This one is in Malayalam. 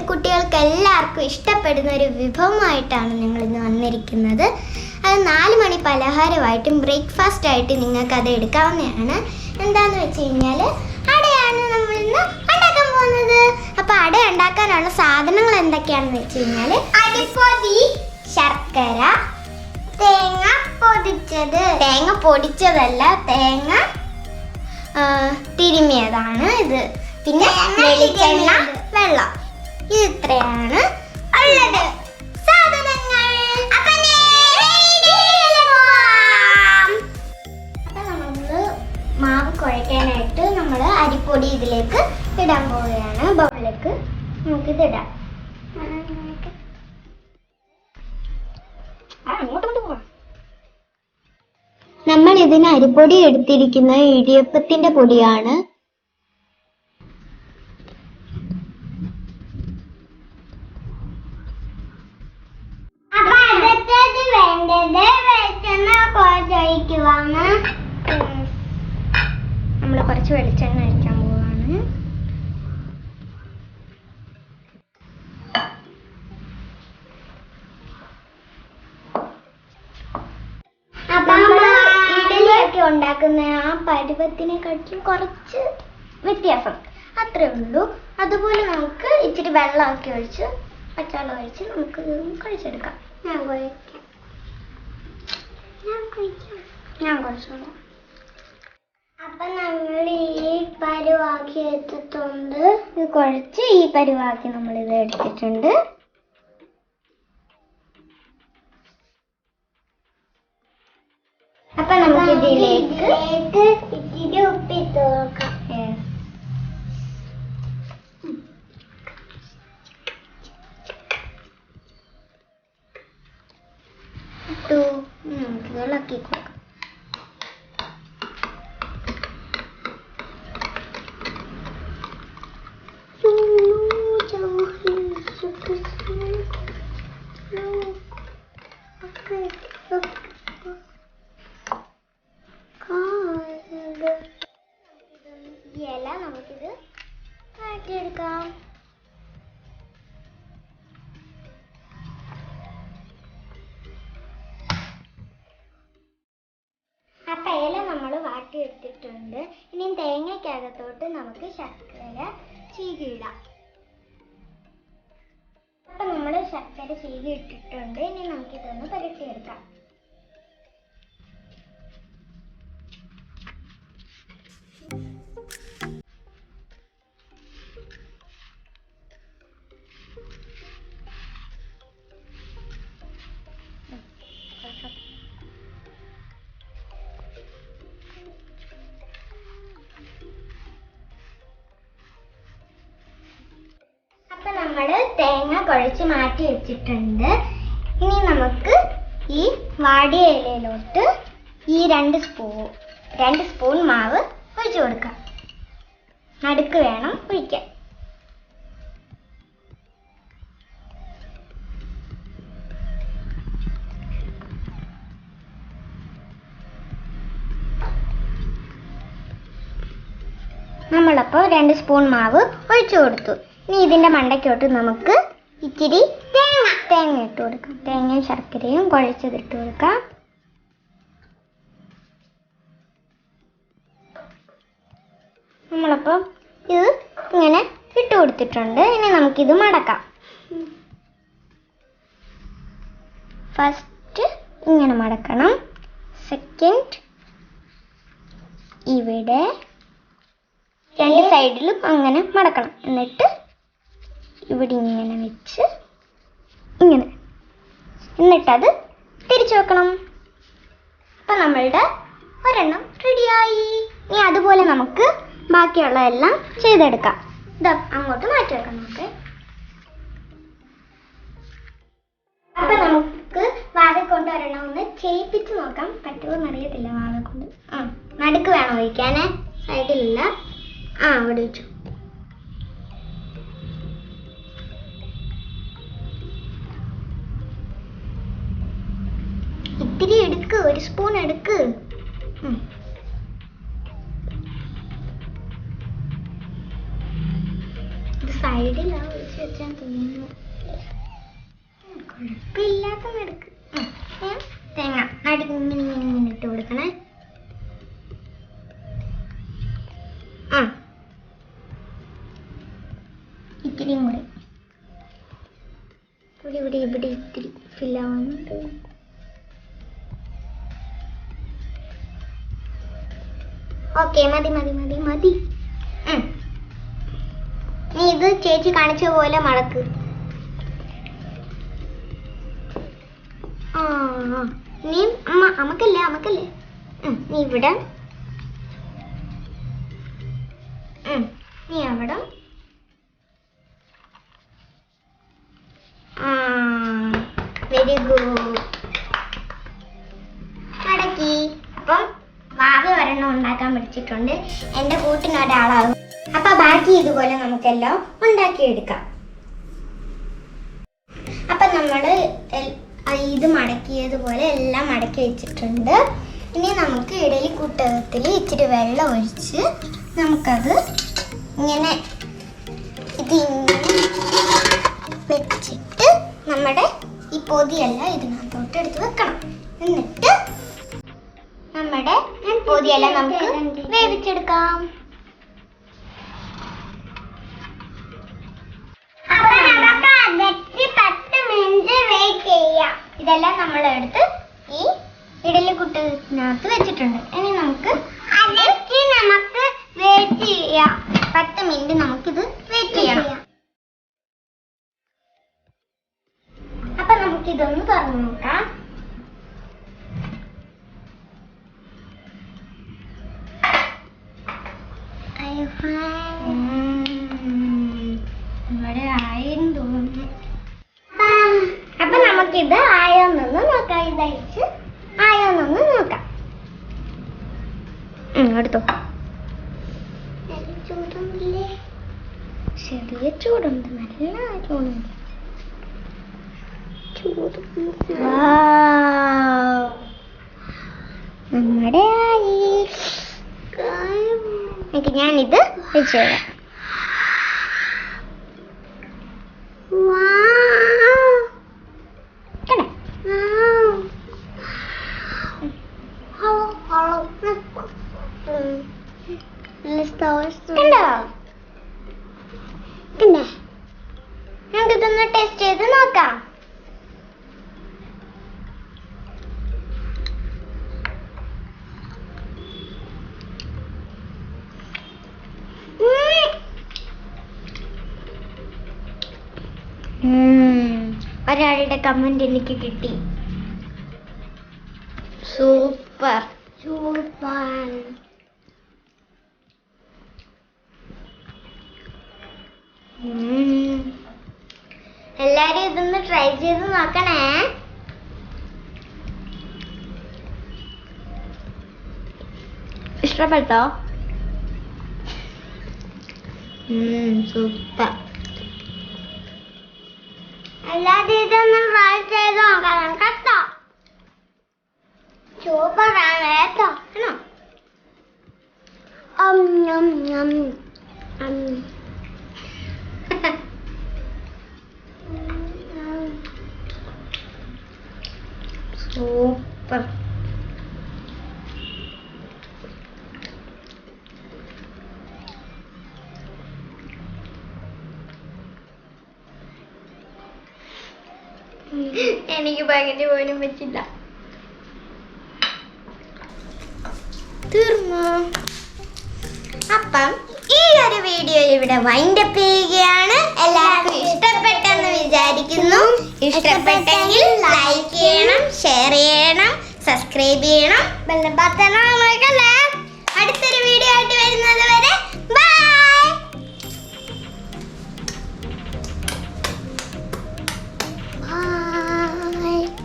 കഴിഞ്ഞാൽ കുട്ടികൾക്ക് എല്ലാവർക്കും ഇഷ്ടപ്പെടുന്ന ഒരു വിഭവമായിട്ടാണ് നിങ്ങൾ ഇന്ന് വന്നിരിക്കുന്നത്. അത് നാല് മണി പലഹാരമായിട്ടും ബ്രേക്ക്ഫാസ്റ്റ് ആയിട്ട് നിങ്ങൾക്ക് അത് എടുക്കാവുന്നതാണ്. എന്താന്ന് വെച്ച് കഴിഞ്ഞാൽ അടയാണ് നമ്മൾ ഇന്ന് ഉണ്ടാക്കാൻ പോകുന്നത്. അപ്പോൾ അട ഉണ്ടാക്കാനുള്ള സാധനങ്ങൾ എന്തൊക്കെയാണെന്ന് വെച്ച് കഴിഞ്ഞാൽ അരിപ്പൊടി ശർക്കര തേങ്ങ പൊടിച്ചത് തേങ്ങ പൊടിച്ചതല്ല തേങ്ങ തിരുമിയതാണ് ഇത്. പിന്നെ വെളിച്ചെണ്ണ വെള്ളം. ഇത്രയാണ് ഉള്ളത്. സാധനങ്ങൾ. നമ്മൾ മാവ് കുഴയ്ക്കാനായിട്ട് നമ്മൾ അരിപ്പൊടി ഇതിലേക്ക് ഇടാൻ പോവുകയാണ്. ബൗളിലേക്ക് നമുക്കിത് ഇടാം. നമ്മൾ ഇതിന് അരിപ്പൊടി എടുത്തിരിക്കുന്ന ഇടിയപ്പത്തിന്റെ പൊടിയാണ് അപ്പൊ അടുത്തത് വേണ്ടത് വെളിച്ചെണ്ണ കുറച്ചൊഴിക്കുവാണ് നമ്മൾ കുറച്ച് വെളിച്ചെണ്ണ ഒഴിക്കാൻ പോവാണ്. ഇഡലിയൊക്കെ ഉണ്ടാക്കുന്ന ആ പരുവത്തിനെക്കാട്ടിലും കുറച്ച് വ്യത്യാസം. അത്രേ ഉള്ളൂ. അതുപോലെ നമുക്ക് ഇച്ചിരി വെള്ളമൊക്കെ ഒഴിച്ച് പച്ചവെള്ളം ഒഴിച്ച് നമുക്ക് കുഴച്ചെടുക്കാം. ഞാൻ കുഴക്കാം ഞാൻ കുഴിക്കാം ഞാൻ കുഴച്ചോളാം അപ്പൊ നമ്മൾ ഈ പരുവാക്കി എടുത്തിട്ടുണ്ട്. ഇത് കുഴച്ച് ഈ പരുവാക്കി നമ്മൾ ഇത് എടുത്തിട്ടുണ്ട്. അപ്പൊ നമുക്ക് ഇതിലേക്ക് ഇച്ചിരി ഉപ്പിട്ട് നോക്കാം മാറ്റിയെടുക്കാം അപ്പൊ ഇല നമ്മൾ വാട്ടിയെടുത്തിട്ടുണ്ട്. ഇനി തേങ്ങയ്ക്കകത്തോട്ട് നമുക്ക് ശർക്കര ചീകിയിടാം. അപ്പൊ നമ്മൾ ശർക്കര ചീകി ഇട്ടിട്ടുണ്ട് ഇനി നമുക്കിതൊന്ന് പുരട്ടിയെടുക്കാം. തേങ്ങ കുഴച്ച് മാറ്റി വെച്ചിട്ടുണ്ട്. ഇനി നമുക്ക് ഈ വാടിയ ഇലയിലോട്ട് ഈ രണ്ട് സ്പൂ രണ്ട് സ്പൂൺ മാവ് ഒഴിച്ചു കൊടുക്കാം. നടുക്ക് വേണം ഒഴിക്കാൻ. നമ്മളപ്പോൾ രണ്ട് സ്പൂൺ മാവ് ഒഴിച്ചു കൊടുത്തു. ഇനി ഇതിന്റെ മണ്ടയ്ക്കോട്ട് നമുക്ക് ഇച്ചിരി തേങ്ങ. തേങ്ങ ഇട്ട് കൊടുക്കാം. തേങ്ങയും ശർക്കരയും കുഴച്ചതിട്ട് കൊടുക്കാം. നമ്മളപ്പോൾ ഇത് ഇങ്ങനെ ഇട്ട് കൊടുത്തിട്ടുണ്ട്. ഇനി നമുക്കിത് മടക്കാം. ഫസ്റ്റ് ഇങ്ങനെ മടക്കണം. സെക്കൻഡ് ഇവിടെ രണ്ട് സൈഡിലും അങ്ങനെ മടക്കണം. എന്നിട്ട് ഇവിടെ ഇങ്ങനെ വെച്ച് ഇങ്ങനെ. എന്നിട്ടത് തിരിച്ചു വെക്കണം. അപ്പൊ നമ്മളുടെ ഒരെണ്ണം റെഡിയായി ഇനി അതുപോലെ നമുക്ക് ബാക്കിയുള്ളതെല്ലാം ചെയ്തെടുക്കാം. ഇത് അങ്ങോട്ട് മാറ്റി വെക്കാം നമുക്ക്. അപ്പൊ നമുക്ക് വാഴ കൊണ്ട് ഒരെണ്ണം ഒന്ന് ചെയ്യിപ്പിച്ച് നോക്കാം. പറ്റുമോ എന്നറിയത്തില്ല വാഴ കൊണ്ട് ആ നടുക്ക് വേണം ഒഴിക്കാനേ സൈഡിലില്ല. ആ അവിടെ വെച്ചു. എടുക്ക്. ഉം. സൈഡിലാ ഒഴിച്ച് വെച്ചാൽ തോന്നുന്നു. കുഴപ്പമില്ലാത്ത നടക്ക് തേങ്ങ. ഇട്ട് കൊടുക്കണേ. ആ ഇത്തിരിയും കൂടി. ഇവിടെ ഇവിടെ ഇത്തിരി ഫില്ലാവുന്നുണ്ട് ഓക്കെ മതി മതി മതി മതി. നീ ഇത് ചേച്ചി കാണിച്ച പോലെ മടക്ക്. നീ അമ്മ അമ്മക്കല്ലേ അമ്മക്കല്ലേ? നീ ഇവിടെ. നീ അവിടെ. ഉണ്ടാക്കാൻ പഠിച്ചിട്ടുണ്ട്. എന്റെ കൂട്ടിന് ഒരാളാകും. അപ്പൊ ബാക്കി ഇതുപോലെ നമുക്കെല്ലാം ഉണ്ടാക്കിയെടുക്കാം. അപ്പം നമ്മൾ ഇത് മടക്കിയതുപോലെ എല്ലാം മടക്കി വെച്ചിട്ടുണ്ട്. ഇനി നമുക്ക് ഇഡലി കൂട്ടത്തിൽ ഇച്ചിരി വെള്ളം ഒഴിച്ച് നമുക്കത് ഇങ്ങനെ ഇത് വെച്ചിട്ട് നമ്മുടെ ഈ പൊതിയെല്ലാം ഇതിനകത്തോട്ട് എടുത്ത് വെക്കണം. എന്നിട്ട് പൊതിയെല്ലാം നമുക്ക് വേവിച്ചെടുക്കാം. ഇതെല്ലാം നമ്മൾ എടുത്ത് ഈ ഇഡലി കുട്ടത്തിനകത്ത് വെച്ചിട്ടുണ്ട്. ഇനി നമുക്ക് നമുക്ക് വെയിറ്റ് ചെയ്യാം. പത്ത് മിനിറ്റ് നമുക്കിത് വെയിറ്റ് ചെയ്യണം. അപ്പൊ നമുക്കിതൊന്ന് തുറന്നു നോക്കാം. എടുത്തോ. ചെറിയ ചൂടുണ്ട് നല്ല ചൂടുണ്ട്. ചൂട് നമ്മുടെ ഞാനിത് വെച്ച് തരാം കണ്ടോ? കണ്ടോ? കണ്ടോ? നമുക്കിതൊന്ന് ടെസ്റ്റ് ചെയ്ത് നോക്കാം. ഒരാളുടെ കമന്റ് എനിക്ക് കിട്ടി. സൂപ്പർ. സൂപ്പർ. എല്ലാരും ഇതൊന്ന് ട്രൈ ചെയ്ത് നോക്കണേ. ഇഷ്ടപ്പെട്ടോ? സൂപ്പർ അല്ലാതെ ഇതൊന്നും ട്രൈ ചെയ്ത് നോക്കണം കേട്ടോ. സൂപ്പറാണ് കേട്ടോ. ആണോ നം നം അം സൂപ്പർ എനിക്ക് പകുതി പോലും പറ്റില്ല. തീർന്നു? അപ്പം ഈ ഒരു വീഡിയോ ഇവിടെ വൈൻഡപ്പ് ചെയ്യുകയാണ്. എല്ലാവർക്കും ഇഷ്ടപ്പെട്ടെന്ന് വിചാരിക്കുന്നു. ഇഷ്ടപ്പെട്ടെങ്കിൽ ലൈക്ക് ചെയ്യണം ഷെയർ ചെയ്യണം സബ്സ്ക്രൈബ് ചെയ്യണം. ബെല്ലബത്തണം